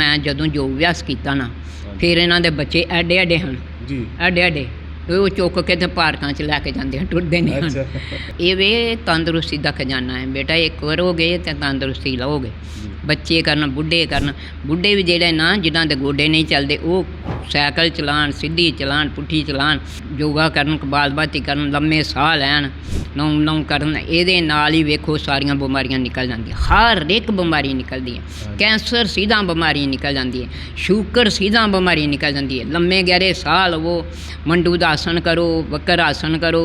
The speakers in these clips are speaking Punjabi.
ਮੈਂ ਜਦੋਂ ਯੋਗ ਅਭਿਆਸ ਕੀਤਾ ਨਾ ਫਿਰ ਇਹਨਾਂ ਦੇ ਬੱਚੇ ਐਡੇ ਐਡੇ ਹਨ। ਜੀ। ਐਡੇ ਐਡੇ। ਉਹ ਚੁੱਕ ਕੇ ਤੇ ਪਾਰਕਾਂ 'ਚ ਲੈ ਕੇ ਜਾਂਦੇ ਹਨ ਟੁੱਟਦੇ ਨਹੀਂ ਹਨ। ਇਹ ਵੇ ਤੰਦਰੁਸਤੀ ਦਾ ਖਜ਼ਾਨਾ ਹੈ ਬੇਟਾ ਇੱਕ ਵਾਰ ਹੋ ਗਏ ਤੇ ਤੰਦਰੁਸਤੀ ਲਓਗੇ ਬੱਚੇ ਕਰਨ ਬੁੱਢੇ ਕਰਨ। ਬੁੱਢੇ ਵੀ ਜਿਹੜੇ ਨਾ ਜਿਨ੍ਹਾਂ ਦੇ ਗੋਡੇ ਨਹੀਂ ਚੱਲਦੇ ਉਹ ਸਾਈਕਲ ਚਲਾਣ ਸਿੱਧੀ ਚਲਾਣ ਪੁੱਠੀ ਚਲਾਣ ਯੋਗਾ ਕਰਨ ਕਬਾਲਬਾਤੀ ਕਰਨ ਲੰਮੇ ਸਾਹ ਲੈਣ ਨੌਂ ਨੌਂ ਕਰਨ ਇਹਦੇ ਨਾਲ ਹੀ ਵੇਖੋ ਸਾਰੀਆਂ ਬਿਮਾਰੀਆਂ ਨਿਕਲ ਜਾਂਦੀਆਂ। ਹਰ ਇੱਕ ਬਿਮਾਰੀ ਨਿਕਲਦੀ ਹੈ। ਕੈਂਸਰ ਸਿੱਧਾ ਬਿਮਾਰੀ ਨਿਕਲ ਜਾਂਦੀ ਹੈ। ਸ਼ੂਗਰ ਸਿੱਧਾ ਬਿਮਾਰੀ ਨਿਕਲ ਜਾਂਦੀ ਹੈ। ਲੰਮੇ ਗਹਿਰੇ ਸਾਹ ਲਵੋ ਮੰਡੂ ਦਾ ਆਸਣ ਕਰੋ ਵਕਰ ਆਸਣ ਕਰੋ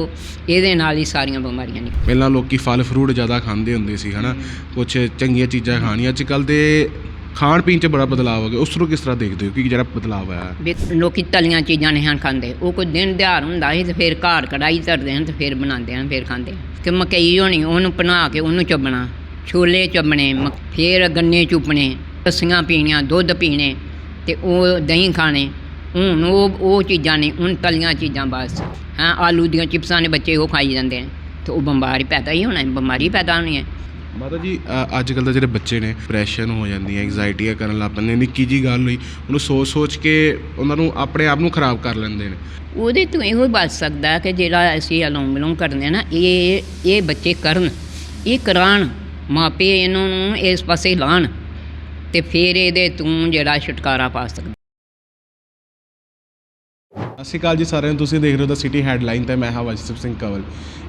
ਇਹਦੇ ਨਾਲ ਹੀ ਸਾਰੀਆਂ ਬਿਮਾਰੀਆਂ ਨਿਕਲ ਪਹਿਲਾਂ ਲੋਕੀ ਫਲ ਫਰੂਟ ਜ਼ਿਆਦਾ ਖਾਂਦੇ ਹੁੰਦੇ ਸੀ ਹਨਾ? ਕੁਝ ਚੰਗੀਆਂ ਚੀਜ਼ਾਂ ਖਾਣੀਆਂ ਅੱਜ ਕੱਲ ਦੇ ਖਾਣ ਪੀਣ 'ਚ ਬੜਾ ਬਦਲਾਅ ਹੋ ਗਿਆ। ਉਸ ਨੂੰ ਕਿਸ ਤਰ੍ਹਾਂ ਦੇਖਦੇ ਹੋ ਕਿ ਜਿਹੜਾ ਬਦਲਾਅ ਆਇਆ? ਹੈ? ਵੀ ਲੋਕੀ ਤਲੀਆਂ ਚੀਜ਼ਾਂ ਨਹੀਂ ਹਨ ਖਾਂਦੇ। ਉਹ ਕੋਈ ਦਿਨ ਦਿਹਾੜ ਹੁੰਦਾ ਸੀ ਤੇ ਫਿਰ ਘਰ ਕੜਾਈ ਧਰਦੇ ਹਨ ਤੇ ਫਿਰ ਬਣਾਉਂਦੇ ਹਨ ਫਿਰ ਖਾਂਦੇ ਹਨ। ਕਿ ਮਕਈ ਹੋਣੀ ਉਹਨੂੰ ਬਣਾ ਕੇ ਉਹਨੂੰ ਚੁੱਬਣਾ ਛੋਲੇ ਚੱਬਣੇ ਮ- ਫਿਰ ਗੰਨੇ ਚੁੱਪਣੇ ਲੱਸੀਆਂ ਪੀਣੀਆਂ ਦੁੱਧ ਪੀਣੇ ਤੇ ਉਹ ਦਹੀਂ ਖਾਣੇ। ਹੁਣ ਉਹ ਉਹ ਚੀਜ਼ਾਂ ਨਹੀਂ ਹੁਣ ਤਲੀਆਂ ਚੀਜ਼ਾਂ ਬਸ। ਹਾਂ ਆਲੂ ਦੀਆਂ ਚਿਪਸਾਂ ਨੇ ਬੱਚੇ ਉਹ ਖਾਈ ਜਾਂਦੇ ਨੇ ਤੇ ਉਹ ਬਿਮਾਰੀ ਪੈਦਾ ਹੀ ਹੋਣਾ ਹੈ, ਬਿਮਾਰੀ ਪੈਦਾ ਹੋਣੀ ਹੈ। ਮਾਤਾ ਜੀ ਅੱਜ ਕੱਲ ਦੇ ਜਿਹੜੇ ਬੱਚੇ ਨੇ ਡਿਪਰੈਸ਼ਨ ਹੋ ਜਾਂਦੀ ਹੈ ਐਂਗਜ਼ਾਈਟੀਆਂ ਕਰਨ ਲੱਗ ਪੈਂਦੇ ਨਿੱਕੀ ਜੀ ਗੱਲ ਹੋਈ, ਉਹਨੂੰ ਸੋਚ ਸੋਚ ਕੇ ਉਹਨਾਂ ਨੂੰ ਆਪਣੇ ਆਪ ਨੂੰ ਖਰਾਬ ਕਰ ਲੈਂਦੇ ਨੇ। ਉਹਦੇ ਤੋਂ ਇਹੋ ਬਚ ਸਕਦਾ ਕਿ ਜਿਹੜਾ ਅਸੀਂ ਅਲੋਮ ਵਿਲੋਮ ਕਰਦੇ ਹਾਂ ਨਾ, ਇਹ ਇਹ ਬੱਚੇ ਕਰਨ, ਇਹ ਕਰਾਣ ਮਾਪੇ ਇਹਨਾਂ ਨੂੰ ਇਸ ਪਾਸੇ ਲਾਣ ਤੇ ਫਿਰ ਇਹਦੇ ਤੋਂ ਜਿਹੜਾ ਛੁਟਕਾਰਾ ਪਾ ਸਕਦਾ ਸਤਿ ਸ਼੍ਰੀ ਅਕਾਲ ਜੀ ਸਾਰਿਆਂ ਨੂੰ। ਤੁਸੀਂ ਦੇਖ ਰਹੇ ਹੋ ਦਾ ਸਿਟੀ ਹੈਡਲਾਈਨ ਤੇ ਮੈਂ ਹਾਂ ਵਜਸਪ ਸਿੰਘ ਕਵਲ।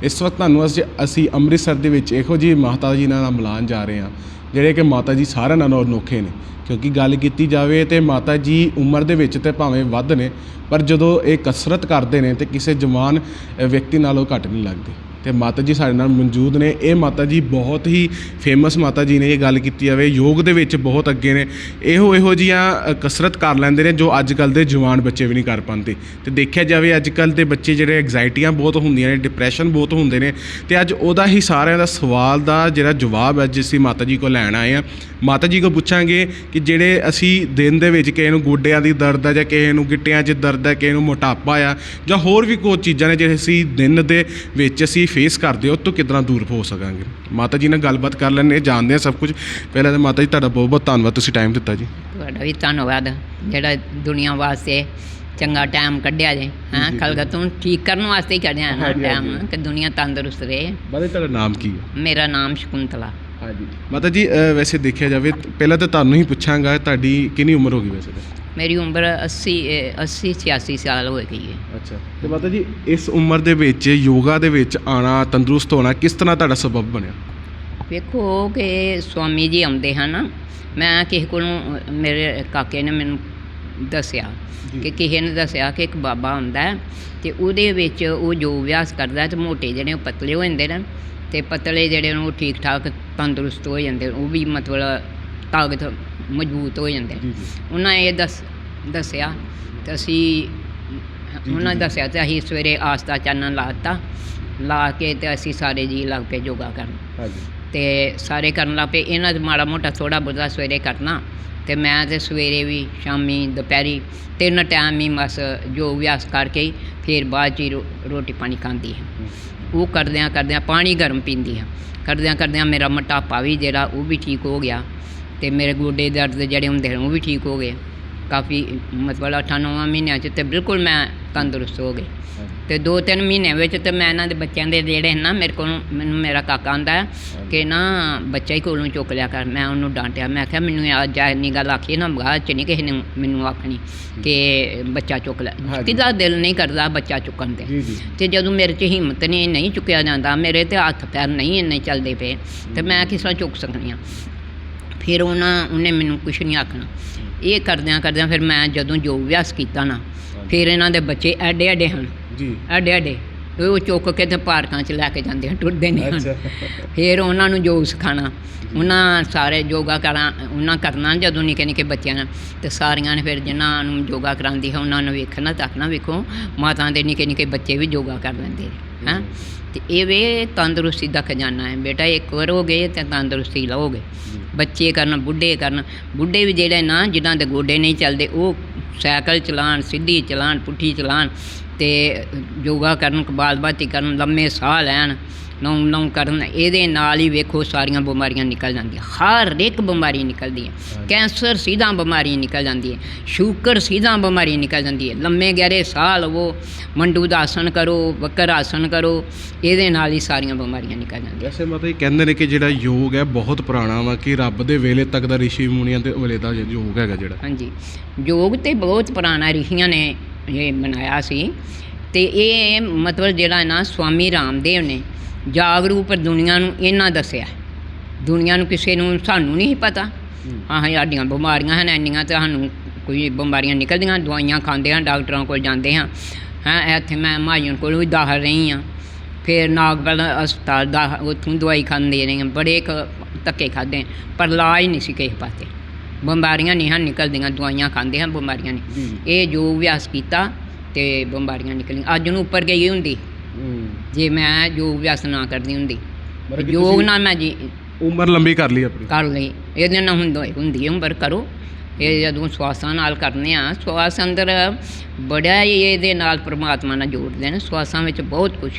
ਇਸ ਵਕਤ ਤੁਹਾਨੂੰ ਅੱਜ ਅਸੀਂ ਅੰਮ੍ਰਿਤਸਰ ਦੇ ਵਿੱਚ ਇਹੋ ਜੀ ਮਾਤਾ ਜੀ ਨਾਲ ਮਿਲਾਨ ਜਾ ਰਹੇ ਹਾਂ ਜਿਹੜੇ ਕਿ ਮਾਤਾ ਜੀ ਸਾਰਿਆਂ ਨਾਲੋਂ ਅਨੋਖੇ ਨੇ। ਕਿਉਂਕਿ ਗੱਲ ਕੀਤੀ ਜਾਵੇ ਤੇ ਮਾਤਾ ਜੀ ਉਮਰ ਦੇ ਵਿੱਚ ਤੇ ਭਾਵੇਂ ਵੱਧ ਨੇ ਪਰ ਜਦੋਂ ਇਹ ਕਸਰਤ ਕਰਦੇ ਨੇ ਤੇ ਕਿਸੇ ਜਵਾਨ ਅ, ਵਿਅਕਤੀ ਨਾਲੋਂ ਘੱਟ ਨਹੀਂ ਲੱਗਦੇ। ਤੇ ਮਾਤਾ ਜੀ ਸਾਡੇ ਨਾਲ ਮੌਜੂਦ ਨੇ। ਇਹ ਮਾਤਾ ਜੀ ਬਹੁਤ ਹੀ ਫੇਮਸ ਮਾਤਾ ਜੀ ਨੇ ਇਹ ਗੱਲ ਕੀਤੀ ਜਾਵੇ। ਯੋਗ ਦੇ ਵਿੱਚ ਬਹੁਤ ਅੱਗੇ ਨੇ। ਇਹੋ ਇਹੋ ਜੀਆਂ ਕਸਰਤ ਕਰ ਲੈਂਦੇ ਨੇ ਜੋ ਅੱਜ ਕੱਲ ਦੇ ਜਵਾਨ ਬੱਚੇ ਵੀ ਨਹੀਂ ਕਰ ਪਾਉਂਦੇ। ਤੇ ਦੇਖਿਆ ਜਾਵੇ ਅੱਜ ਕੱਲ ਦੇ ਬੱਚੇ ਜਿਹੜੇ ਐਗਜ਼ਾਈਟੀਆਂ ਬਹੁਤ ਹੁੰਦੀਆਂ ਨੇ ਡਿਪਰੈਸ਼ਨ ਬਹੁਤ ਹੁੰਦੇ ਨੇ। ਤੇ ਅੱਜ ਉਹਦਾ ਹੀ ਸਾਰਿਆਂ ਦਾ ਸਵਾਲ ਦਾ ਜਿਹੜਾ ਜਵਾਬ ਹੈ ਜਿਸ ਦੀ ਮਾਤਾ ਜੀ ਕੋਲ ਲੈਣ ਆਏ ਆ ਮਾਤਾ ਜੀ ਕੋ ਪੁੱਛਾਂਗੇ ਕਿ ਜਿਹੜੇ ਅਸੀਂ ਦਿਨ ਦੇ ਵਿੱਚ ਕਿਸੇ ਨੂੰ ਗੋਡਿਆਂ ਦੀ ਦਰਦ ਹੈ ਜਾਂ ਕਿਸੇ ਨੂੰ ਗਿੱਟਿਆਂ 'ਚ ਦਰਦ ਹੈ ਕਿਸੇ ਨੂੰ ਮੋਟਾਪਾ ਆ ਜਾਂ ਹੋਰ ਵੀ ਕੋਈ ਚੀਜ਼ਾਂ ਨੇ ਜਿਹੜੇ ਅਸੀਂ ਦਿਨ ਦੇ ਵਿੱਚ ਅਸੀਂ ਫੇਸ ਕਰਦੇ ਹਾਂ ਤੋਂ ਕਿਦਾਂ ਦੂਰ ਹੋ ਸਕਾਂਗੇ? ਮਾਤਾ ਜੀ ਨਾਲ ਗੱਲਬਾਤ ਕਰ ਹਾਂ, ਜਾਣਦੇ ਹਾਂ ਸਭ ਕੁਝ। ਪਹਿਲਾਂ ਤਾਂ ਮਾਤਾ ਜੀ ਤੁਹਾਡਾ ਬਹੁਤ ਬਹੁਤ ਧੰਨਵਾਦ ਤੁਸੀਂ ਟਾਈਮ ਦਿੱਤਾ ਜੀ। ਤੁਹਾਡਾ ਵੀ ਧੰਨਵਾਦ। ਜਿਹੜਾ ਦੁਨੀਆ ਵਾਸਤੇ ਚੰਗਾ ਟਾਈਮ ਕੱਢਿਆ ਜੇ ਹਾਂ? ਕਲਗਤ ਠੀਕ ਕਰਨ ਵਾਸਤੇ ਹੀ ਕੱਢਿਆ ਨਾ ਟਾਈਮ। ਕਿ ਦੁਨੀਆ ਤੰਦਰੁਸਤ ਰਹੇ। ਜੀ ਤੁਹਾਡਾ ਨਾਮ ਕੀ ਹੈ? ਮੇਰਾ ਨਾਮ ਸ਼ਕੁੰਤਲਾ। ਹਾਂਜੀ। ਮਾਤਾ ਜੀ ਅ, ਵੈਸੇ ਦੇਖਿਆ ਜਾਵੇ ਪਹਿਲਾਂ ਤਾਂ ਤੁਹਾਨੂੰ ਹੀ ਪੁੱਛਾਂਗਾ ਤੁਹਾਡੀ ਕਿੰਨੀ ਉਮਰ ਹੋ ਗਈ ਵੈਸੇ ਤਾਂ? ਮੇਰੀ ਉਮਰ 80 ਅ, 80 86 ਸਾਲ ਹੋ ਗਈ ਹੈ। ਅੱਛਾ। ਤੇ ਮਾਤਾ ਜੀ ਇਸ ਉਮਰ ਦੇ ਵਿੱਚ ਯੋਗਾ ਦੇ ਵਿੱਚ ਆਣਾ ਤੰਦਰੁਸਤ ਹੋਣਾ ਕਿਸ ਤਰ੍ਹਾਂ ਤੁਹਾਡਾ ਸਬਬ ਬਣਿਆ? ਵੇਖੋ ਕਿ ਸਵਾਮੀ ਜੀ ਆਉਂਦੇ ਹਨ ਮੈਂ ਕਿਸੇ ਕੋਲੋਂ ਮੇਰੇ ਕਾਕੇ ਨੇ ਮੈਨੂੰ ਦੱਸਿਆ ਜੀ। ਕਿ ਕਿਸੇ ਨੇ ਦੱਸਿਆ ਕਿ ਇੱਕ ਬਾਬਾ ਹੁੰਦਾ ਹੈ ਤੇ ਉਹਦੇ ਵਿੱਚ ਉਹ ਜੋ ਅਭਿਆਸ ਕਰਦਾ ਹੈ ਤੇ ਮੋਟੇ ਜਿਹੜੇ ਉਹ ਪਤਲੇ ਹੋ ਜਾਂਦੇ ਨੇ ਤੇ ਪਤਲੇ ਜਿਹੜੇ ਨੇ ਉਹ ਠੀਕ ਠਾਕ ਤੰਦਰੁਸਤ ਹੋ ਜਾਂਦੇ ਉਹ ਵੀ ਮਤਲਬ ਤਾਕਤ ਮਜ਼ਬੂਤ ਹੋ ਜਾਂਦੇ। ਉਹਨਾਂ ਇਹ ਦੱਸ ਦੱਸਿਆ ਤੇ ਅਸੀਂ ਉਹਨਾਂ। ਦੱਸਿਆ ਤੇ ਅਸੀਂ ਸਵੇਰੇ ਆਸਤਾ ਚਾਨਣ ਲਾਤਾ ਲਾ ਕੇ ਤੇ ਅਸੀਂ ਸਾਰੇ ਜੀ ਲੱਗ ਪਏ ਯੋਗਾ ਕਰਨ। ਤੇ ਸਾਰੇ ਕਰਨ ਲੱਗ ਪਏ। ਇਹਨਾਂ ਦਾ ਮਾੜਾ ਮੋਟਾ ਥੋੜਾ ਬਹੁਤਾ ਸਵੇਰੇ ਕਰਨਾ। ਤੇ ਮੈਂ ਤੇ ਸਵੇਰੇ ਵੀ ਸ਼ਾਮੀ ਦੁਪਹਿਰੀ ਤਿੰਨ ਟਾਈਮ ਹੀ ਬਸ ਜੋ ਅਭਿਆਸ ਕਰਕੇ ਫਿਰ ਬਾਅਦ ਚ ਰੋਟੀ ਪਾਣੀ ਖਾਂਦੀ ਹੈ। ਉਹ ਕਰਦਿਆਂ ਕਰਦਿਆਂ ਪਾਣੀ ਗਰਮ ਪੀਂਦੀ ਹਾਂ ਕਰਦਿਆਂ ਕਰਦਿਆਂ ਮੇਰਾ ਮੋਟਾਪਾ ਵੀ ਜਿਹੜਾ ਉਹ ਵੀ ਠੀਕ ਹੋ ਗਿਆ ਤੇ ਮੇਰੇ ਗੋਡੇ ਦਰਦ ਜਿਹੜੇ ਹੁੰਦੇ ਨੇ ਉਹ ਵੀ ਠੀਕ ਹੋ ਗਏ। ਕਾਫੀ ਮਤਲਬ ਅੱਠਾਂ ਨੌਵਾਂ ਮਹੀਨਿਆਂ ਚ ਤੇ ਬਿਲਕੁਲ ਮੈਂ ਤੰਦਰੁਸਤ ਹੋ ਗਈ। ਤੇ ਦੋ ਤਿੰਨ ਮਹੀਨੇ ਵਿੱਚ ਤੇ ਮੈਂ ਇਹਨਾਂ ਦੇ ਬੱਚਿਆਂ ਦੇ ਜਿਹੜੇ ਨਾ ਮੇਰੇ ਕੋਲ ਮੈਨੂੰ ਮੇਰਾ ਕਾਕਾ ਆਂਦਾ ਕਿ ਨਾ ਬੱਚਾ ਹੀ ਕੋਲੋਂ ਚੁੱਕ ਲਿਆ ਕਰ ਮੈਂ ਉਹਨੂੰ ਡਾਂਟਿਆ ਮੈਂ ਕਿਹਾ ਮੈਨੂੰ ਅੱਜ ਇੰਨੀ ਗੱਲ ਆਖੀ ਨਾ ਬਾਅਦ ਚ ਨਹੀਂ ਕਿਸੇ ਨੇ ਮੈਨੂੰ ਆਖਣੀ ਕਿ ਬੱਚਾ ਚੁੱਕ ਲੈ। ਕਿਦਾ ਦਿਲ ਨਹੀਂ ਕਰਦਾ ਬੱਚਾ ਚੁੱਕਣ ਦੇ ਤੇ ਜਦੋਂ ਮੇਰੇ 'ਚ ਹਿੰਮਤ ਨਹੀਂ ਨਹੀਂ ਚੁੱਕਿਆ ਜਾਂਦਾ ਮੇਰੇ ਤੇ ਹੱਥ ਪੈਰ ਨਹੀਂ ਇੰਨੇ ਚੱਲਦੇ ਪਏ ਤੇ ਮੈਂ ਕਿਸ ਤਰ੍ਹਾਂ ਚੁੱਕ ਸਕਦੀ ਹਾਂ? ਫਿਰ ਉਹਨਾਂ ਉਹਨੇ ਮੈਨੂੰ ਕੁਛ ਨਹੀਂ ਆਖਣਾ। ਇਹ ਕਰਦਿਆਂ ਕਰਦਿਆਂ ਫਿਰ ਮੈਂ ਜਦੋਂ ਯੋਗ ਅਭਿਆਸ ਕੀਤਾ ਨਾ ਫਿਰ ਇਹਨਾਂ ਦੇ ਬੱਚੇ ਐਡੇ ਐਡੇ ਹਨ। ਜੀ। ਐਡੇ ਐਡੇ। ਉਹ ਚੁੱਕ ਕੇ ਤੇ ਪਾਰਕਾਂ 'ਚ ਲੈ ਕੇ ਜਾਂਦੇ ਹਨ ਟੁੱਟਦੇ ਨਹੀਂ ਹਨ। ਫਿਰ ਉਹਨਾਂ ਨੂੰ ਯੋਗ ਸਿਖਾਣਾ ਉਹਨਾਂ ਸਾਰੇ ਯੋਗਾ ਕਰਾਂ ਉਹਨਾਂ ਕਰਨਾ ਜਦੋਂ ਨਿੱਕੇ ਨਿੱਕੇ ਬੱਚਿਆਂ ਨੇ ਤੇ ਸਾਰੀਆਂ ਨੇ ਫਿਰ ਜਿਨ੍ਹਾਂ ਨੂੰ ਯੋਗਾ ਕਰਾਉਂਦੀ ਹੈ ਉਹਨਾਂ ਨੂੰ ਵੇਖਣਾ ਤੱਕ ਨਾ ਵੇਖੋ ਮਾਤਾ ਦੇ ਨਿੱਕੇ ਨਿੱਕੇ ਬੱਚੇ ਵੀ ਯੋਗਾ ਕਰ ਲੈਂਦੇ ਨੇ ਹੈਂ? ਤੇ ਇਹ ਵੇ ਤੰਦਰੁਸਤੀ ਦਾ ਖਜ਼ਾਨਾ ਹੈ ਬੇਟਾ ਇੱਕ ਵਾਰ ਹੋ ਗਏ ਤੇ ਤੰਦਰੁਸਤੀ ਲਓਗੇ ਬੱਚੇ ਕਰਨ ਬੁੱਢੇ ਕਰਨ ਬੁੱਢੇ ਵੀ ਜਿਹੜੇ ਨਾ ਜਿਨ੍ਹਾਂ ਦੇ ਗੋਡੇ ਨਹੀਂ ਚੱਲਦੇ ਉਹ ਸਾਈਕਲ ਚਲਾਣ ਸਿੱਧੀ ਚਲਾਣ ਪੁੱਠੀ ਚਲਾਣ ਤੇ ਯੋਗਾ ਕਰਨ ਕਬਾਲਬਾਤੀ ਕਰਨ ਲੰਮੇ ਸਾਹ ਲੈਣ ਨੌਂ ਨੌਂ ਕਰਨ ਇਹਦੇ ਨਾਲ ਹੀ ਵੇਖੋ ਸਾਰੀਆਂ ਬਿਮਾਰੀਆਂ ਨਿਕਲ ਜਾਂਦੀਆਂ। ਹਰ ਇੱਕ ਬਿਮਾਰੀ ਨਿਕਲਦੀ ਹੈ। ਕੈਂਸਰ ਸਿੱਧਾ ਬਿਮਾਰੀ ਨਿਕਲ ਜਾਂਦੀ ਹੈ। ਸ਼ੂਗਰ ਸਿੱਧਾ ਬਿਮਾਰੀ ਨਿਕਲ ਜਾਂਦੀ ਹੈ। ਲੰਮੇ ਗਹਿਰੇ ਸਾਹ ਲਵੋ। ਮੰਡੂ ਦਾ ਆਸਨ ਕਰੋ ਵਕਰ ਆਸਨ ਕਰੋ। ਇਹਦੇ ਨਾਲ ਹੀ ਸਾਰੀਆਂ ਬਿਮਾਰੀਆਂ ਨਿਕਲ ਜਾਂਦੀਆਂ। ਵੈਸੇ ਮਤਲਬ ਇਹ ਕਹਿੰਦੇ ਨੇ ਕਿ ਜਿਹੜਾ ਯੋਗ ਹੈ ਬਹੁਤ ਪੁਰਾਣਾ ਵਾ ਕਿ ਰੱਬ ਦੇ ਵੇਲੇ ਤੱਕ ਦਾ ਰਿਸ਼ੀ ਮੁਨੀਆਂ ਦੇ ਵੇਲੇ ਦਾ ਯੋਗ ਹੈਗਾ ਜਿਹੜਾ। ਹਾਂਜੀ। ਯੋਗ ਤੇ ਬਹੁਤ ਪੁਰਾਣਾ ਰਿਸ਼ੀਆਂ ਨੇ ਇਹ ਬਣਾਇਆ ਸੀ। ਤੇ ਇਹ ਮਤਲਬ ਜਿਹੜਾ ਨਾ ਸਵਾਮੀ ਰਾਮਦੇਵ ਨੇ ਜਾਗਰੂਕ ਦੁਨੀਆ ਨੂੰ ਇਹਨਾਂ ਦੱਸਿਆ ਦੁਨੀਆ ਨੂੰ ਕਿਸੇ ਨੂੰ ਸਾਨੂੰ ਨਹੀਂ ਸੀ ਪਤਾ। ਹਾਂ। ਹਾਂ ਸਾਡੀਆਂ ਬਿਮਾਰੀਆਂ ਹਨ ਇੰਨੀਆਂ ਤੇ ਸਾਨੂੰ ਕੋਈ ਬਿਮਾਰੀਆਂ ਨਿਕਲਦੀਆਂ ਦਵਾਈਆਂ ਖਾਂਦੇ ਹਾਂ ਡਾਕਟਰਾਂ ਕੋਲ ਜਾਂਦੇ ਹਾਂ। ਹਾਂ ਇੱਥੇ ਮੈਂ ਮਾਜਨ ਕੋਲ ਵੀ ਦਾਖਲ ਰਹੀ ਹਾਂ। ਫਿਰ ਨਾਗਪਲ ਹਸਪਤਾਲ ਦਾ ਉੱਥੋਂ ਦਵਾਈ ਖਾਂਦੇ ਰਹੇ ਬੜੇ ਧੱਕੇ ਖਾਦੇ ਪਰ ਇਲਾਜ ਨਹੀਂ ਸੀ ਕਿਸੇ ਪਾਸੇ। ਬਿਮਾਰੀਆਂ ਨਹੀਂ ਹਨ ਨਿਕਲਦੀਆਂ ਦਵਾਈਆਂ ਖਾਂਦੇ ਹਾਂ ਬਿਮਾਰੀਆਂ ਨਹੀਂ। ਇਹ ਜੋ ਅਭਿਆਸ ਕੀਤਾ ਤੇ ਬਿਮਾਰੀਆਂ ਨਿਕਲੀਆਂ। ਅੱਜ ਨੂੰ ਉੱਪਰ ਗਈ ਹੁੰਦੀ। ਜੇ ਮੈਂ ਯੋਗ ਅਭਿਆਸ ਨਾ ਕਰਦੀ ਹੁੰਦੀ ਮਤਲਬ ਕਿ ਯੋਗ ਤੁਸੀਂ- ਨਾਲ ਮੈਂ ਜੀ ਉਮਰ ਲੰਬੀ ਕਰ ਲਈ ਆਪਣੀ। ਕਰ ਲਈ। ਇਹਦੇ ਨਾਲ ਹੁੰਦਾ ਹੁੰਦੀ ਹੈ ਉਮਰ ਕਰੋ। ਇਹ ਜਦੋਂ ਸਵਾਸਾਂ ਨਾਲ ਕਰਨੇ ਆ ਸਵਾਸ ਅੰਦਰ ਬੜਾ ਹੀ ਇਹਦੇ ਨਾਲ ਪ੍ਰਮਾਤਮਾ ਨਾਲ ਜੋੜਦੇ ਨੇ ਸਵਾਸਾਂ ਵਿੱਚ ਬਹੁਤ ਕੁਝ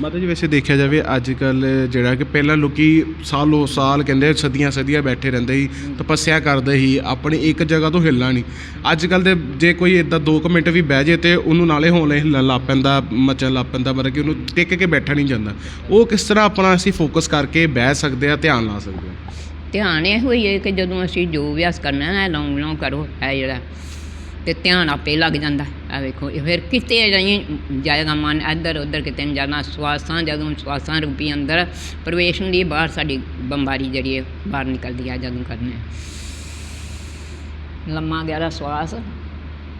ਮਤਲਬ ਜੀ, ਵੈਸੇ ਦੇਖਿਆ ਜਾਵੇ ਅੱਜ ਕੱਲ ਜਿਹੜਾ ਕਿ ਪਹਿਲਾਂ ਲੋਕੀ ਸਾਲੋ ਸਾਲ ਕਹਿੰਦੇ ਸਦੀਆਂ ਸਦੀਆਂ ਬੈਠੇ ਰਹਿੰਦੇ ਸੀ, ਤਪੱਸਿਆ ਕਰਦੇ ਸੀ, ਆਪਣੀ ਇੱਕ ਜਗ੍ਹਾ ਤੋਂ ਹਿੱਲਣਾ ਨਹੀਂ। ਅੱਜ ਕੱਲ ਦੇ ਜੇ ਕੋਈ ਇਦਾਂ 2 ਮਿੰਟ ਵੀ ਬਹਿ ਜੇ ਤੇ ਉਹਨੂੰ ਨਾਲੇ ਹੌਲੇ ਹਿੱਲਣ ਲੱਗ ਪੈਂਦਾ, ਮਚਣ ਲੱਗ ਪੈਂਦਾ, ਮਤਲਬ ਕਿ ਉਹਨੂੰ ਟਿਕ ਕੇ ਬੈਠਾ ਨਹੀਂ ਜਾਂਦਾ। ਉਹ ਕਿਸ ਤਰ੍ਹਾਂ ਆਪਣਾ ਅਸੀਂ ਫੋਕਸ ਕਰਕੇ ਬਹਿ ਸਕਦੇ ਆ, ਧਿਆਨ ਲਾ ਸਕਦੇ ਆ? ਧਿਆਨ ਇਹ ਹੋਈ ਹੈ ਕਿ ਜਦੋਂ ਅਸੀਂ ਜੋ ਅਭਿਆਸ ਕਰਨਾ ਹੈ ਲੌਂਗ ਲੌਂਗ ਕਰੋ ਹੈ ਜਿਹੜਾ ਤੇ ਧਿਆਨ ਆਪੇ ਲੱਗ ਜਾਂਦਾ। ਆ ਵੇਖੋ, ਇਹ ਫਿਰ ਕਿਤੇ ਨਹੀਂ ਜਾਏਗਾ ਮਨ ਇੱਧਰ, ਉੱਧਰ ਕਿਤੇ ਨੂੰ ਜਾਣਾ ਸਵਾਸਾਂ, ਜਦੋਂ ਸਵਾਸਾਂ ਰੂਪੀ ਅੰਦਰ ਪ੍ਰਵੇਸ਼ ਹੁੰਦੀ ਬਾਹਰ ਸਾਡੀ ਬੰਬਾਰੀ ਜਿਹੜੀ ਹੈ, ਬਾਹਰ ਨਿਕਲਦੀ ਆ ਜਦੋਂ ਕਰਨੇ ਲੰਮਾ ਗਹਿਰਾ ਸਵਾਸ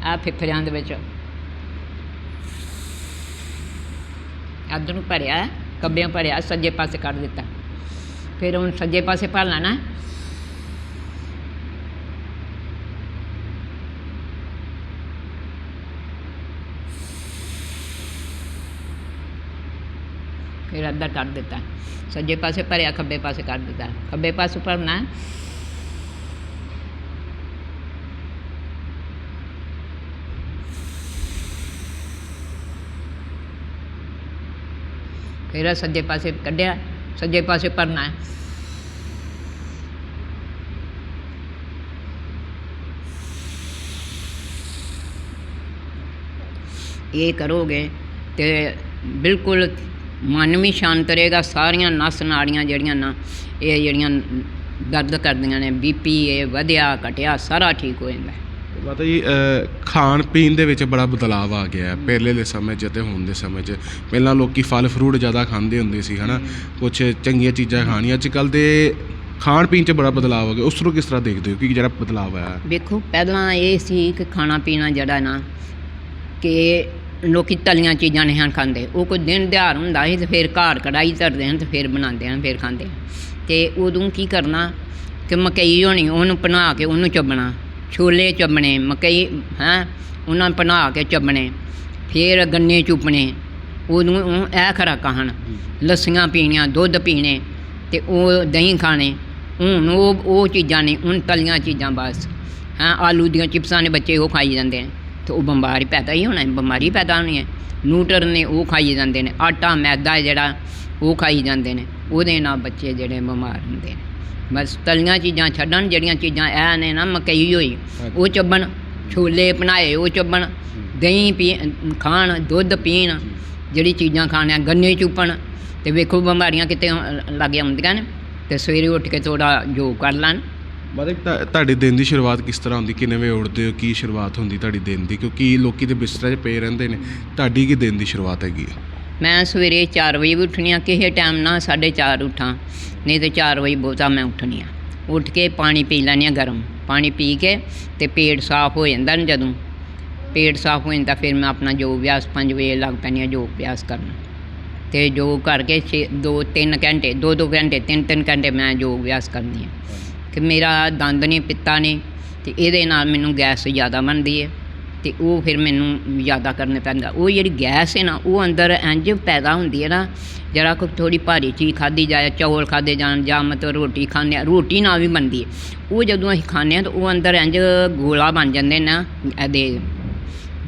ਆ ਫਿਫਰਿਆਂ ਦੇ ਵਿੱਚ। ਇੱਧਰ ਨੂੰ ਭਰਿਆ, ਕੱਬਿਆਂ ਭਰਿਆ, ਸੱਜੇ ਪਾਸੇ ਕੱਢ ਦਿੱਤਾ। ਫਿਰ ਹੁਣ ਸੱਜੇ ਪਾਸੇ ਭਰ ਲੈਣਾ। ਫਿਰ ਅੱਧਾ ਕੱਢ ਦਿੱਤਾ। ਸੱਜੇ ਪਾਸੇ ਭਰਿਆ, ਖੱਬੇ ਪਾਸੇ ਕੱਢ ਦਿੱਤਾ। ਖੱਬੇ ਪਾਸੇ ਭਰਨਾ। ਫਿਰ ਸੱਜੇ ਪਾਸੇ ਕੱਢਿਆ, ਸੱਜੇ ਪਾਸੇ ਭਰਨਾ। ਹੈ ਇਹ ਕਰੋਗੇ ਤੇ ਬਿਲਕੁਲ ਮਨ ਵੀ ਸ਼ਾਂਤ ਰਹੇਗਾ ਸਾਰੀਆਂ ਨਸ ਨਾੜੀਆਂ ਜਿਹੜੀਆਂ ਨਾ ਇਹ ਜਿਹੜੀਆਂ ਦਰਦ ਕਰਦੀਆਂ ਨੇ ਬੀਪੀ ਇਹ ਵਧਿਆ ਘਟਿਆ ਸਾਰਾ ਠੀਕ ਹੋ ਜਾਂਦਾ। ਮਾਤਾ ਜੀ ਖਾਣ ਪੀਣ ਦੇ ਵਿੱਚ ਬੜਾ ਬਦਲਾਅ ਆ ਗਿਆ ਹੈ। ਪਹਿਲੇ ਦੇ ਸਮੇਂ 'ਚ ਤੇ ਹੁਣ ਦੇ ਸਮੇਂ 'ਚ। ਪਹਿਲਾਂ ਲੋਕੀ ਫਲ ਫਰੂਟ ਜ਼ਿਆਦਾ ਖਾਂਦੇ ਹੁੰਦੇ ਸੀ ਹਨਾ? ਕੁਝ ਚੰਗੀਆਂ ਚੀਜ਼ਾਂ ਖਾਣੀਆਂ। ਅੱਜ ਕੱਲ ਦੇ ਖਾਣ ਪੀਣ 'ਚ ਬੜਾ ਬਦਲਾਅ ਹੋ ਗਿਆ। ਉਸ ਨੂੰ ਕਿਸ ਤਰ੍ਹਾਂ ਦੇਖਦੇ ਹੋ? ਕਿ ਜਿਹੜਾ ਬਦਲਾਅ ਆਇਆ? ਵੇਖੋ ਪਹਿਲਾਂ ਇਹ ਸੀ ਕਿ ਖਾਣਾ ਪੀਣਾ ਜਿਹੜਾ ਨਾ ਕਿ ਲੋਕੀ ਤਲੀਆਂ ਚੀਜ਼ਾਂ ਨਹੀਂ ਹਨ ਖਾਂਦੇ। ਉਹ ਕੋਈ ਦਿਨ ਦਿਹਾੜ ਹੁੰਦਾ ਸੀ ਤੇ ਫਿਰ ਘਰ ਕੜਾਈ ਧਰਦੇ ਹਨ ਤੇ ਫਿਰ ਬਣਾਉਂਦੇ ਹਨ ਫਿਰ ਖਾਂਦੇ ਹਨ। ਤੇ ਉਦੋਂ ਕੀ ਕਰਨਾ ਕਿ ਮਕਈ ਹੋਣੀ ਉਹਨੂੰ ਬਣਾ ਕੇ ਉਹਨੂੰ ਚੱਬਣਾ। ਛੋਲੇ ਚੱਬਣੇ ਮਕਈ ਹੈਂ ਉਹਨਾਂ ਨੂੰ ਬਣਾ ਕੇ ਚੱਬਣੇ ਫਿਰ ਗੰਨੇ ਚੁੱਪਣੇ ਉਦੋਂ ਉਹ ਇਹ ਖੁਰਾਕਾਂ ਹਨ। ਲੱਸੀਆਂ ਪੀਣੀਆਂ ਦੁੱਧ ਪੀਣੇ ਤੇ ਉਹ ਦਹੀਂ ਖਾਣੇ। ਹੁਣ ਉਹ ਉਹ ਚੀਜ਼ਾਂ ਨਹੀਂ ਹੁਣ ਤਲੀਆਂ ਚੀਜ਼ਾਂ ਬਸ। ਹਾਂ ਆਲੂ ਦੀਆਂ ਚਿਪਸਾਂ ਨੇ ਬੱਚੇ ਉਹ ਖਾਈ ਜਾਂਦੇ ਨੇ ਤੇ ਉਹ ਬਿਮਾਰੀ ਪੈਦਾ ਹੀ ਹੋਣਾ ਹੈ ਬਿਮਾਰੀ ਪੈਦਾ ਹੋਣੀ ਹੈ। ਨੂਟਰ ਨੇ ਉਹ ਖਾਈ ਜਾਂਦੇ ਨੇ ਆਟਾ ਮੈਦਾ ਜਿਹੜਾ ਉਹ ਖਾਈ ਜਾਂਦੇ ਨੇ। ਉਹਦੇ ਨਾਲ ਬੱਚੇ ਜਿਹੜੇ ਬਿਮਾਰ ਹੁੰਦੇ ਨੇ। ਬਸ ਤਲੀਆਂ ਚੀਜ਼ਾਂ ਛੱਡਣ ਜਿਹੜੀਆਂ ਚੀਜ਼ਾਂ ਇਹ ਨੇ ਨਾ ਮਕਈ ਹੋਈ ਉਹ ਚੱਬਣ ਛੋਲੇ ਬਣਾਏ ਉਹ ਚੱਬਣ ਦਹੀਂ ਪੀ ਖਾਣ ਦੁੱਧ ਪੀਣ ਜਿਹੜੀ ਚੀਜ਼ਾਂ ਖਾਣੀਆਂ ਗੰਨੇ ਚੁੱਪਣ ਤੇ ਵੇਖੋ ਬਿਮਾਰੀਆਂ ਕਿਤੇ ਲੱਗ ਆਉਂਦੀਆਂ ਨੇ ਤੇ ਸਵੇਰੇ ਉੱਠ ਕੇ ਥੋੜਾ ਯੋਗ ਕਰ ਲੈਣ। ਮਤਲਬ ਤੁਹਾ- ਤੁਹਾਡੇ ਦਿਨ ਦੀ ਸ਼ੁਰੂਆਤ ਕਿਸ ਤਰ੍ਹਾਂ ਹੁੰਦੀ? ਕਿੰਨੇ ਵਜੇ ਉੱਠਦੇ ਹੋ? ਕੀ ਸ਼ੁਰੂਆਤ ਹੁੰਦੀ ਤੁਹਾਡੀ ਦਿਨ ਦੀ? ਕਿਉਂਕਿ ਲੋਕੀ ਤੇ ਬਿਸਤਰੇ 'ਚ ਪਏ ਰਹਿੰਦੇ ਨੇ। ਤੁਹਾਡੀ ਕੀ ਦਿਨ ਦੀ ਸ਼ੁਰੂਆਤ ਹੈਗੀ ਹੈ ਮੈਂ ਸਵੇਰੇ 4 ਵਜੇ ਵੀ ਉੱਠਣੀ ਆ, ਕਿਸੇ ਟਾਈਮ ਨਾ 4:30 ਉੱਠਾਂ। ਨਹੀਂ ਤੇ 4 ਵਜੇ ਬਹੁਤਾ ਮੈਂ ਉੱਠਣੀ ਆ। ਉੱਠ ਕੇ ਪਾਣੀ ਪੀ ਲੈਂਦੀ ਆ ਗਰਮ। ਪਾਣੀ ਪੀ ਕੇ ਤੇ ਪੇਟ ਸਾਫ਼ ਹੋ ਜਾਂਦਾ ਨਾ ਜਦੋਂ। ਪੇਟ ਸਾਫ਼ ਹੋ ਜਾਂਦਾ, ਫਿਰ ਮੈਂ ਆਪਣਾ ਯੋਗ ਅਭਿਆਸ 5 ਵਜੇ ਲੱਗ ਪੈਂਦੀ ਆ ਯੋਗ ਅਭਿਆਸ ਕਰਨ। ਤੇ ਯੋਗ ਕਰਕੇ 6 2 3 ਘੰਟੇ 2 2 ਘੰਟੇ 3 3 ਘੰਟੇ ਮੈਂ ਯੋਗ ਅਭਿਆਸ ਕਰਦੀ ਆ। ਕਿ ਮੇਰਾ ਦੰਦ ਨੇ, ਪਿੱਤਾ ਨੇ ਅਤੇ ਇਹਦੇ ਨਾਲ ਮੈਨੂੰ ਗੈਸ ਜ਼ਿਆਦਾ ਬਣਦੀ ਹੈ ਅਤੇ ਉਹ ਫਿਰ ਮੈਨੂੰ ਜ਼ਿਆਦਾ ਕਰਨੇ ਪੈਂਦਾ। ਉਹ ਜਿਹੜੀ ਗੈਸ ਹੈ ਨਾ, ਉਹ ਅੰਦਰ ਇੰਜ ਪੈਦਾ ਹੁੰਦੀ ਹੈ ਨਾ ਜਰਾ ਕੋਈ ਥੋੜੀ ਭਾਰੀ ਚੀਜ਼ ਖਾਦੀ ਜਾਏ, ਚੌਲ ਖਾਦੇ ਜਾਣ ਜਾਂ ਮਤਲਬ ਰੋਟੀ ਖਾਂਦੇ ਹਾਂ ਰੋਟੀ ਨਾਲ ਵੀ ਬਣਦੀ ਹੈ ਉਹ ਜਦੋਂ ਅਸੀਂ ਖਾਂਦੇ ਹਾਂ ਤਾਂ ਉਹ ਅੰਦਰ ਇੰਜ ਗੋਲਾ ਬਣ ਜਾਂਦੇ ਨਾ ਇਹਦੇ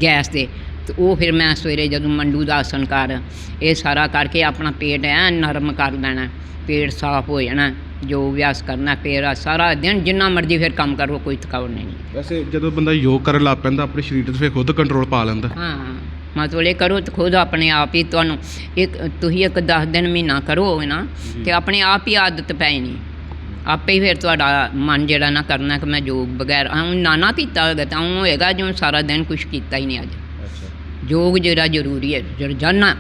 ਗੈਸ ਦੇ। ਤੇ ਉਹ ਫਿਰ ਮੈਂ ਸਵੇਰੇ ਜਦੋਂ ਮੰਡੂ ਦਾ ਆਸਨ ਕਰ ਇਹ ਸਾਰਾ ਕਰਕੇ ਆਪਣਾ ਪੇਟ ਐ ਨਰਮ ਕਰ ਲੈਣਾ ਪੇਟ ਸਾਫ਼ ਹੋ ਜਾਣਾ ਜੋ ਅਭਿਆਸ ਕਰਨਾ ਫਿਰ ਆਹ ਸਾਰਾ ਦਿਨ ਜਿੰਨਾ ਮਰਜ਼ੀ ਫਿਰ ਕੰਮ ਕਰੋ ਕੋਈ ਥਕਾਵਟ ਨਹੀਂ। ਵੈਸੇ ਜਦੋਂ ਬੰਦਾ ਯੋਗ ਕਰਨ ਲੱਗ ਪੈਂਦਾ ਆਪਣੇ ਸਰੀਰ ਤੇ ਫਿਰ ਖੁਦ ਕੰਟਰੋਲ ਪਾ ਲੈਂਦਾ। ਹਾਂ ਮਤਲਬ ਇਹ ਕਰੋ ਤੇ ਖੁਦ ਆਪਣੇ ਆਪ ਹੀ ਤੁਹਾਨੂੰ ਇੱਕ ਤੁਸੀਂ ਇੱਕ 10 ਦਿਨ ਮਹੀਨਾ ਕਰੋਗੇ ਨਾ। ਤੇ ਆਪਣੇ ਆਪ ਹੀ ਆਦਤ ਪੈ ਜਾਣੀ। ਆਪੇ ਹੀ ਫਿਰ ਤੁਹਾਡਾ ਮਨ ਜਿਹੜਾ ਨਾ ਕਰਨਾ ਕਿ ਮੈਂ ਯੋਗ ਬਗੈਰ ਹੁਣ ਨਾ ਨਾ ਕੀਤਾ ਹੋਏਗਾ ਤਾਂ ਉਹ ਹੋਏਗਾ ਜਿਵੇਂ ਸਾਰਾ ਦਿਨ ਕੁਝ ਕੀਤਾ ਹੀ ਨਹੀਂ ਅੱਜ। ਯੋਗ ਜਿਹੜਾ ਜ਼ਰੂਰੀ ਹੈ ਰੋਜ਼ਾਨਾ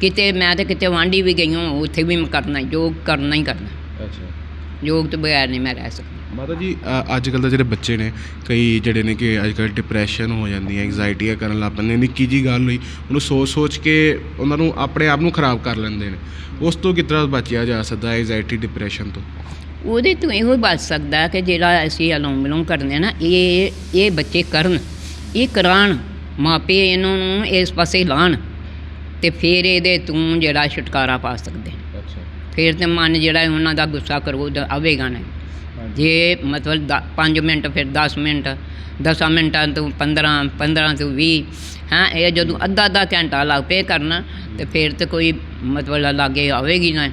ਕਿਤੇ ਮੈਂ ਤੇ ਕਿਤੇ ਵਾਂਢੀ ਵੀ ਗਈ ਹਾਂ ਉੱਥੇ ਵੀ ਮੈਂ ਕਰਨਾ ਯੋਗ ਕਰਨਾ ਹੀ ਕਰਨਾ। ਅੱਛਾ। ਯੋਗ ਤੋਂ ਬਗੈਰ ਨਹੀਂ ਮੈਂ ਰਹਿ ਸਕਦੀ। ਮਾਤਾ ਜੀ ਅੱਜ ਕੱਲ ਦੇ ਜਿਹੜੇ ਬੱਚੇ ਨੇ ਕਈ ਜਿਹੜੇ ਨੇ ਕਿ ਅੱਜ ਕੱਲ ਡਿਪਰੈਸ਼ਨ ਹੋ ਜਾਂਦੀ ਹੈ ਐਂਗਜ਼ਾਈਟੀਆਂ ਕਰਨ ਲੱਗ ਪੈਂਦੇ ਨੇ ਨਿੱਕੀ ਜੀ ਗੱਲ ਹੋਈ ਉਹਨੂੰ ਸੋਚ ਸੋਚ ਕੇ ਉਹਨਾਂ ਨੂੰ ਆਪਣੇ ਆਪ ਨੂੰ ਖਰਾਬ ਕਰ ਲੈਂਦੇ ਨੇ। ਉਸ ਤੋਂ ਕਿਸ ਤਰ੍ਹਾਂ ਬਚਿਆ ਜਾ ਸਕਦਾ ਐਂਗਜ਼ਾਈਟੀ ਡਿਪਰੈਸ਼ਨ ਤੋਂ? ਉਹਦੇ ਤੋਂ ਇਹੋ ਬਚ ਸਕਦਾ ਕਿ ਜਿਹੜਾ ਅਸੀਂ ਅਲੋਮ ਵਿਲੋਮ ਕਰਦੇ ਆ ਨਾ ਇਹ ਇਹ ਬੱਚੇ ਕਰਨ ਇਹ ਕਰਾਉਣ ਮਾਪੇ ਇਹਨਾਂ ਨੂੰ ਇਸ ਪਾਸੇ ਲਾਣ ਤੇ ਫਿਰ ਇਹਦੇ ਤੋਂ ਜਿਹੜਾ ਛੁਟਕਾਰਾ ਪਾ ਸਕਦੇ। ਅੱਛਾ। ਫਿਰ ਤੇ ਮਨ ਜਿਹੜਾ ਉਹਨਾਂ ਦਾ ਗੁੱਸਾ ਕਰੋਧ ਆਵੇਗਾ ਨਾ ਜੇ ਮਤਲਬ 5 ਮਿੰਟ ਫਿਰ 10 ਮਿੰਟ 10 ਮਿੰਟਾਂ ਤੋਂ 15 15 ਤੋਂ 20 ਹਾਂ ਇਹ ਜਦੋਂ ਅੱਧਾ ਅੱਧਾ ਘੰਟਾ ਲੱਗ ਪਏ ਕਰਨ ਤੇ ਫਿਰ ਤੇ ਕੋਈ ਮਤਲਬ ਲਾਗੇ ਆਵੇਗੀ ਨਾ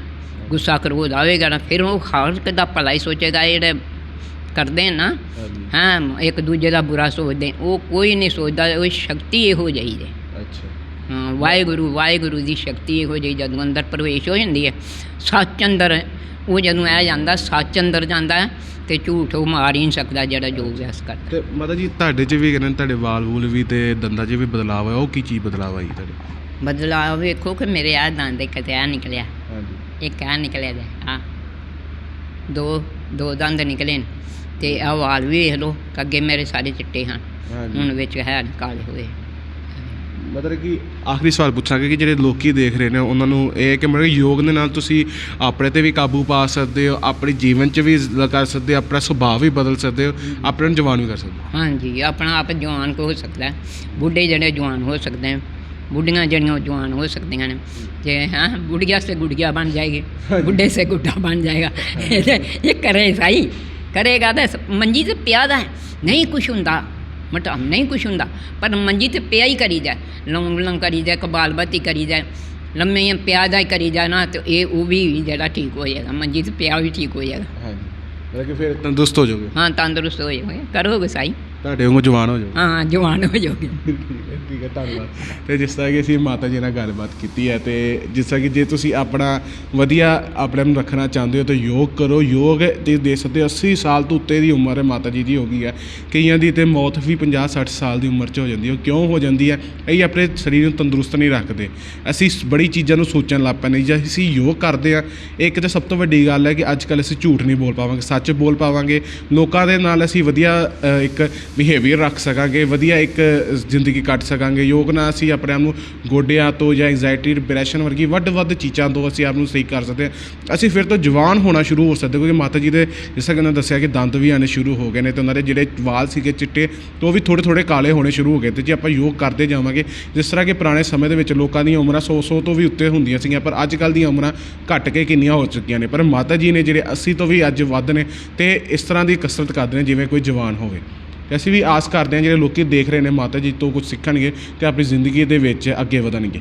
ਗੁੱਸਾ ਕਰੋਧ ਆਵੇਗਾ ਨਾ। ਫਿਰ ਉਹ ਹਰ ਦਾ ਭਲਾ ਹੀ ਸੋਚੇਗਾ ਜਿਹੜੇ ਕਰਦੇ ਨੇ ਨਾ ਹਾਂਜੀ। ਹਾਂ ਇੱਕ ਦੂਜੇ ਦਾ ਬੁਰਾ ਸੋਚਦੇ ਉਹ ਕੋਈ ਨਹੀਂ ਸੋਚਦਾ ਉਹ ਸ਼ਕਤੀ ਇਹੋ ਜਿਹੀ ਹੈ। ਅੱਛਾ। ਹਾਂ ਵਾਹਿਗੁਰੂ ਵਾਹਿਗੁਰੂ ਦੀ ਸ਼ਕਤੀ ਇਹੋ ਜਿਹੀ ਜਦੋਂ ਅੰਦਰ ਪ੍ਰਵੇਸ਼ ਹੋ ਜਾਂਦੀ ਹੈ ਸੱਚ ਅੰਦਰ ਉਹ ਜਦੋਂ ਆ ਜਾਂਦਾ ਸੱਚ ਅੰਦਰ ਜਾਂਦਾ ਤੇ ਝੂਠ ਉਹ ਮਾਰ ਹੀ ਨਹੀਂ ਸਕਦਾ ਜਿਹੜਾ ਜੋ ਅਭਿਆਸ ਕਰਦਾ। ਤੇ ਮਾਤਾ ਜੀ ਤੁਹਾਡੇ 'ਚ ਵੀ ਕਹਿੰਦੇ ਤੁਹਾਡੇ ਵਾਲ ਵੂਲ ਵੀ ਤੇ ਦੰਦਾਂ 'ਚ ਵੀ ਬਦਲਾਅ ਹੋਇਆ ਉਹ ਕੀ ਚੀਜ਼ ਬਦਲਾਅ ਆਈ ਤੁਹਾਡੇ? ਬਦਲਾਅ ਵੇਖੋ ਕਿ ਮੇਰੇ ਆ ਦੰਦ ਕਿਤੇ ਆ ਨਿਕਲਿਆ ਹਾਂਜੀ। ਇੱਕ ਆ ਨਿਕਲਿਆ ਦੇ ਆ ਦੋ ਦੋ ਦੰਦ ਨਿਕਲੇ ਨੇ। ਤੇ ਆਹ ਵਾਲ ਵੀ ਵੇਖ ਲਓ ਅੱਗੇ ਮੇਰੇ ਸਾਰੇ ਚਿੱਟੇ ਹਨ। ਹੁਣ ਵਿੱਚ ਹੈ ਨਹੀਂ ਕਾਲੇ ਹੋਏ। ਮਤਲਬ ਕਿ ਆਖਰੀ ਸਵਾਲ ਪੁੱਛਾਂਗੇ ਕਿ ਜਿਹੜੇ ਲੋਕੀ ਦੇਖ ਰਹੇ ਨੇ ਉਹਨਾਂ ਨੂੰ ਇਹ ਕਿ ਮਤਲਬ ਯੋਗ ਦੇ ਨਾਲ ਤੁਸੀਂ ਆਪਣੇ ਤੇ ਵੀ ਕਾਬੂ ਪਾ ਸਕਦੇ ਹੋ ਆਪਣੀ ਜੀਵਨ 'ਚ ਵੀ ਕਰ ਸਕਦੇ ਹੋ ਆਪਣਾ ਸੁਭਾਅ ਵੀ ਬਦਲ ਸਕਦੇ ਹੋ ਆਪਣੇ ਜਵਾਨ ਵੀ ਕਰ ਸਕਦੇ ਹੋ। ਹਾਂਜੀ ਆਪਣਾ ਆਪ ਜਵਾਨ ਕੋ ਹੋ ਸਕਦਾ ਬੁੱਢੇ ਜਿਹੜੇ ਜਵਾਨ ਹੋ ਸਕਦੇ ਹਨ ਬੁੱਢੀਆਂ ਜਿਹੜੀਆਂ ਉਹ ਜਵਾਨ ਹੋ ਸਕਦੀਆਂ ਨੇ। ਜੇ ਹਾਂ ਬੁੱਢੀਆਂ ਸੇ ਗੁੱਡੀਆ ਬਣ ਜਾਏਗੀ ਬੁੱਢੇ ਸੇ ਗੁੱਡਾ ਬਣ ਜਾਏਗਾ। ਇਹ ਕਰੇ ਸਾਈ। ਕਰੇਗਾ ਤਾਂ ਮੰਜੀ ਤੇ ਪਿਆ ਦਾ। ਨਹੀਂ ਕੁਛ ਹੁੰਦਾ। ਮਤਲਬ ਨਹੀਂ ਕੁਛ ਹੁੰਦਾ। ਪਰ ਮੰਜੀ ਤੇ ਪਿਆ ਹੀ ਕਰੀ ਜਾ ਲੰਗ ਲੰਗ ਕਰੀ ਜਾ ਕਬਾਲ ਬੱਤੀ ਕਰੀ ਜਾ ਲੰਮੇ ਪਿਆ ਦਾ ਹੀ ਕਰੀ ਜਾ ਨਾ ਤੇ ਇਹ ਉਹ ਵੀ ਜਿਹੜਾ ਠੀਕ ਹੋ ਜਾਏਗਾ। ਮੰਜੀ ਤੇ ਪਿਆ ਵੀ ਠੀਕ ਹੋ ਜਾਏਗਾ। ਹਾਂਜੀ। ਮਤਲਬ ਕਿ ਫਿਰ ਤੰਦਰੁਸਤ ਹੋ ਜਾਓਗੇ। ਹਾਂ ਤੰਦਰੁਸਤ ਹੋ ਜਾਓਗੇ। ਕਰੋਗੇ ਸਹੀ ਤੁਹਾਡੇ ਵਾਂਗੂ ਜਵਾਨ ਹੋ ਜਾਓਗੇ। ਹਾਂ ਜਵਾਨ ਹੋ ਜਾਓਗੇ। ਠੀਕ ਹੈ ਧੰਨਵਾਦ। ਤੇ ਜਿਸ ਤਰ੍ਹਾਂ ਕਿ ਅਸੀਂ ਮਾਤਾ ਜੀ ਨਾਲ ਗੱਲਬਾਤ ਕੀਤੀ ਹੈ ਤੇ ਜਿਸ ਤਰ੍ਹਾਂ ਕਿ ਜੇ ਤੁਸੀਂ ਆਪਣਾ ਵਧੀਆ ਆਪਣੇ ਨੂੰ ਰੱਖਣਾ ਚਾਹੁੰਦੇ ਹੋ ਤਾਂ ਯੋਗ ਕਰੋ। ਯੋਗ ਤੇ ਦੇ ਸਕਦੇ ਹੋ 80 ਸਾਲ ਤੋਂ ਉੱਤੇ ਦੀ ਉਮਰ ਹੈ ਮਾਤਾ ਜੀ ਦੀ ਹੋ ਗਈ ਹੈ। ਕਈਆਂ ਦੀ ਤੇ ਮੌਤ ਵੀ 50 60 ਸਾਲ ਦੀ ਉਮਰ 'ਚ ਹੋ ਜਾਂਦੀ ਹੈ। ਉਹ ਕਿਉਂ ਹੋ ਜਾਂਦੀ ਹੈ? ਇਹ ਆਪਣੇ ਸਰੀਰ ਨੂੰ ਤੰਦਰੁਸਤ ਨਹੀਂ ਰੱਖਦੇ। ਅਸੀਂ ਬੜੀ ਚੀਜ਼ਾਂ ਨੂੰ ਸੋਚਣ ਲੱਗ ਪੈਂਦੇ ਜੇ ਅਸੀਂ ਯੋਗ ਕਰਦੇ ਆ ਇੱਕ ਤਾਂ ਸਭ ਤੋਂ ਵੱਡੀ ਗੱਲ ਹੈ ਕਿ ਅੱਜ ਕੱਲ੍ਹ ਅਸੀਂ ਝੂਠ ਨਹੀਂ ਬੋਲ ਪਾਵਾਂਗੇ ਸੱਚ ਬੋਲ ਪਾਵਾਂਗੇ। ਲੋਕਾਂ ਦੇ ਨਾਲ ਅਸੀਂ ਵਧੀਆ ਇੱਕ ਬਿਹੇਵੀਅਰ ਰੱਖ ਸਕਾਂਗੇ, ਵਧੀਆ ਇੱਕ ਜ਼ਿੰਦਗੀ ਕੱਟ ਸਕਾਂਗੇ। ਯੋਗ ਨਾਲ ਅਸੀਂ ਆਪਣੇ ਆਪ ਨੂੰ ਗੋਡਿਆਂ ਤੋਂ ਜਾਂ ਐਂਜ਼ਾਈਟੀ ਡਿਪਰੈਸ਼ਨ ਵਰਗੀ ਵੱਡ ਵੱਡ ਚੀਜ਼ਾਂ ਤੋਂ ਅਸੀਂ ਆਪ ਨੂੰ ਸਹੀ ਕਰ ਸਕਦੇ ਹਾਂ। ਅਸੀਂ ਫਿਰ ਤੋਂ ਜਵਾਨ ਹੋਣਾ ਸ਼ੁਰੂ ਹੋ ਸਕਦੇ ਕਿਉਂਕਿ ਮਾਤਾ ਜੀ ਦੇ ਜਿਸ ਤਰ੍ਹਾਂ ਕਿ ਉਹਨਾਂ ਦੱਸਿਆ ਕਿ ਦੰਦ ਵੀ ਆਣੇ ਸ਼ੁਰੂ ਹੋ ਗਏ ਨੇ ਤੇ ਉਹਨਾਂ ਦੇ ਜਿਹੜੇ ਵਾਲ ਸੀਗੇ ਚਿੱਟੇ, ਤੇ ਉਹ ਵੀ ਥੋੜੇ ਥੋੜੇ ਕਾਲੇ ਹੋਣੇ ਸ਼ੁਰੂ ਹੋ ਗਏ ਤੇ ਜੇ ਆਪਾਂ ਯੋਗ ਕਰਦੇ ਜਾਵਾਂਗੇ, ਜਿਸ ਤਰ੍ਹਾਂ ਕਿ ਪੁਰਾਣੇ ਸਮੇਂ ਦੇ ਵਿੱਚ ਲੋਕਾਂ ਦੀਆਂ ਉਮਰਾਂ 100 100 ਤੋਂ ਵੀ ਉੱਤੇ ਹੁੰਦੀਆਂ ਸੀਗੀਆਂ, ਪਰ ਅੱਜ ਕੱਲ੍ਹ ਦੀਆਂ ਉਮਰਾਂ ਘਟ ਕੇ ਕਿੰਨੀਆਂ ਹੋ ਚੁੱਕੀਆਂ ਨੇ। ਪਰ ਮਾਤਾ ਜੀ ਨੇ ਜਿਹੜੇ 80 ਤੋਂ ਵੀ ਅੱਜ ਵੱਧ ਨੇ ਤੇ ਇਸ ਤਰ੍ਹਾਂ ਦੀ ਕਸਰਤ ਕਰਦੇ ਨੇ, ਜਿਵੇਂ ਕੋਈ ਜਵਾਨ ਹੋਵੇ। ਤੇ ਅਸੀਂ ਵੀ ਆਸ ਕਰਦੇ ਹਾਂ ਜਿਹੜੇ ਲੋਕੀ ਦੇਖ ਰਹੇ ਨੇ ਮਾਤਾ ਜੀ ਤੋਂ ਕੁਝ ਸਿੱਖਣਗੇ ਤੇ ਆਪਣੀ ਜ਼ਿੰਦਗੀ ਦੇ ਵਿੱਚ ਅੱਗੇ ਵਧਣਗੇ।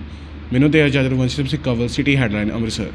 ਮੈਨੂੰ ਤੇ ਇਜਾਜ਼ਤ ਵੰਸ਼ਿਪ ਸਿੰਘ ਕਵਲ ਸਿਟੀ ਹੈਡਲਾਈਨ ਅੰਮ੍ਰਿਤਸਰ।